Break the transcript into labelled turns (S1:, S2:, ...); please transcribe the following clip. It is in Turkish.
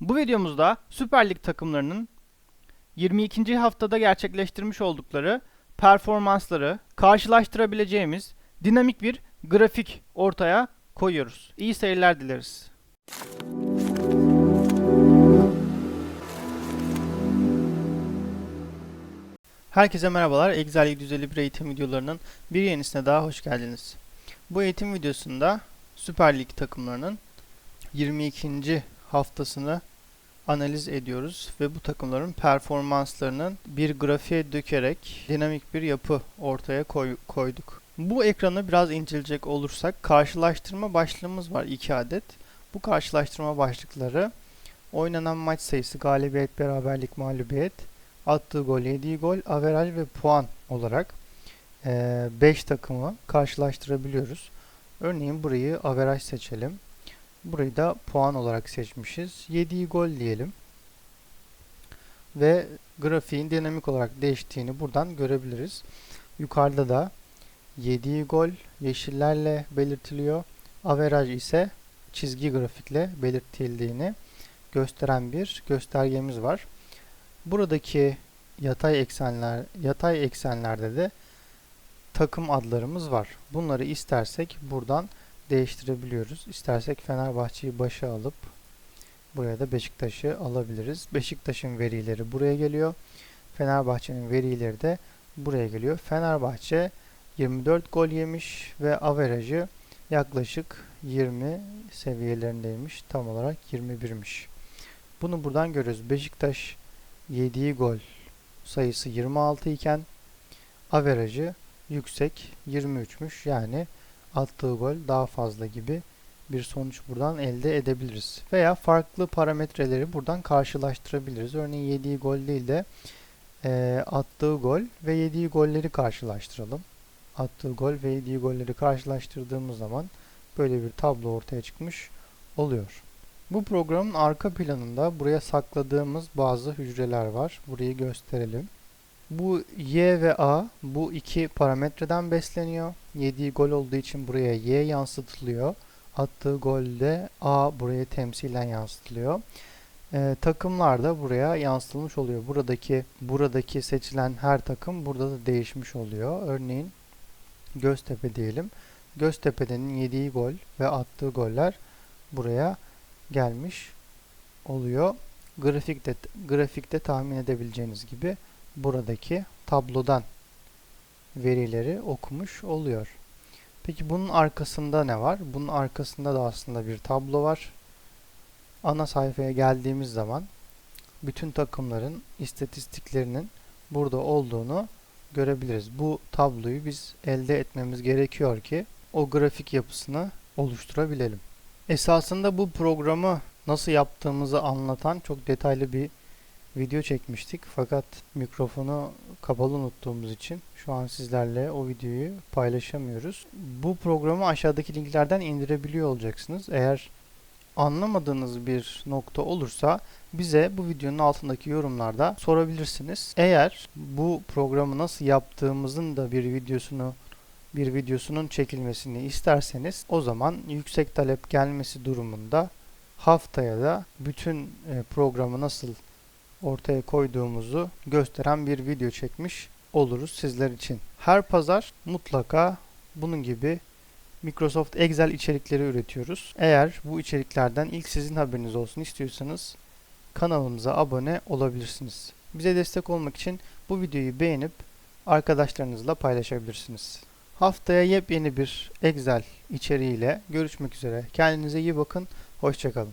S1: Bu videomuzda Süper Lig takımlarının 22. haftada gerçekleştirmiş oldukları performansları karşılaştırabileceğimiz dinamik bir grafik ortaya koyuyoruz. İyi seyirler dileriz. Herkese merhabalar. Excel 751 eğitim videolarının bir yenisine daha hoş geldiniz. Bu eğitim videosunda Süper Lig takımlarının 22. haftasını analiz ediyoruz ve bu takımların performanslarının bir grafiğe dökerek dinamik bir yapı ortaya koy- koyduk. Bu ekranı biraz inceleyecek olursak karşılaştırma başlığımız var 2 adet. Bu karşılaştırma başlıkları oynanan maç sayısı, galibiyet, beraberlik, mağlubiyet, attığı gol, yediği gol, averaj ve puan olarak 5 takımı karşılaştırabiliyoruz. Örneğin burayı averaj seçelim. Burayı da puan olarak seçmişiz. Yediği gol diyelim. Ve grafiğin dinamik olarak değiştiğini buradan görebiliriz. Yukarıda da yediği gol yeşillerle belirtiliyor. Averaj ise çizgi grafikle belirtildiğini gösteren bir göstergemiz var. Buradaki yatay eksenler yatay eksenlerde de takım adlarımız var. Bunları istersek buradan değiştirebiliyoruz. İstersek Fenerbahçe'yi başa alıp buraya da Beşiktaş'ı alabiliriz. Beşiktaş'ın verileri buraya geliyor. Fenerbahçe'nin verileri de buraya geliyor. Fenerbahçe 24 gol yemiş ve averajı yaklaşık 20 seviyelerindeymiş. Tam olarak 21'miş. Bunu buradan görüyoruz. Beşiktaş yediği gol sayısı 26 iken averajı yüksek 23'müş. Yani attığı gol daha fazla gibi bir sonuç buradan elde edebiliriz. Veya farklı parametreleri buradan karşılaştırabiliriz. Örneğin yediği gol değil de e, attığı gol ve yediği golleri karşılaştıralım. Attığı gol ve yediği golleri karşılaştırdığımız zaman böyle bir tablo ortaya çıkmış oluyor. Bu programın arka planında buraya sakladığımız bazı hücreler var. Burayı gösterelim. Bu Y ve A bu iki parametreden besleniyor. Yediği gol olduğu için buraya Y yansıtılıyor. Attığı golde A buraya temsilen yansıtılıyor. Ee, takımlar da buraya yansıtılmış oluyor. Buradaki buradaki seçilen her takım burada da değişmiş oluyor. Örneğin Göztepe diyelim. Göztepe'nin yediği gol ve attığı goller buraya gelmiş oluyor. Grafikte grafikte tahmin edebileceğiniz gibi buradaki tablodan verileri okumuş oluyor. Peki bunun arkasında ne var? Bunun arkasında da aslında bir tablo var. Ana sayfaya geldiğimiz zaman bütün takımların istatistiklerinin burada olduğunu görebiliriz. Bu tabloyu biz elde etmemiz gerekiyor ki o grafik yapısını oluşturabilelim. Esasında bu programı nasıl yaptığımızı anlatan çok detaylı bir video çekmiştik. Fakat mikrofonu kapalı unuttuğumuz için şu an sizlerle o videoyu paylaşamıyoruz. Bu programı aşağıdaki linklerden indirebiliyor olacaksınız. Eğer anlamadığınız bir nokta olursa bize bu videonun altındaki yorumlarda sorabilirsiniz. Eğer bu programı nasıl yaptığımızın da bir videosunu bir videosunun çekilmesini isterseniz o zaman yüksek talep gelmesi durumunda haftaya da bütün programı nasıl ortaya koyduğumuzu gösteren bir video çekmiş oluruz sizler için. Her pazar mutlaka bunun gibi Microsoft Excel içerikleri üretiyoruz. Eğer bu içeriklerden ilk sizin haberiniz olsun istiyorsanız kanalımıza abone olabilirsiniz. Bize destek olmak için bu videoyu beğenip arkadaşlarınızla paylaşabilirsiniz. Haftaya yepyeni bir Excel içeriğiyle görüşmek üzere. Kendinize iyi bakın. Hoşçakalın.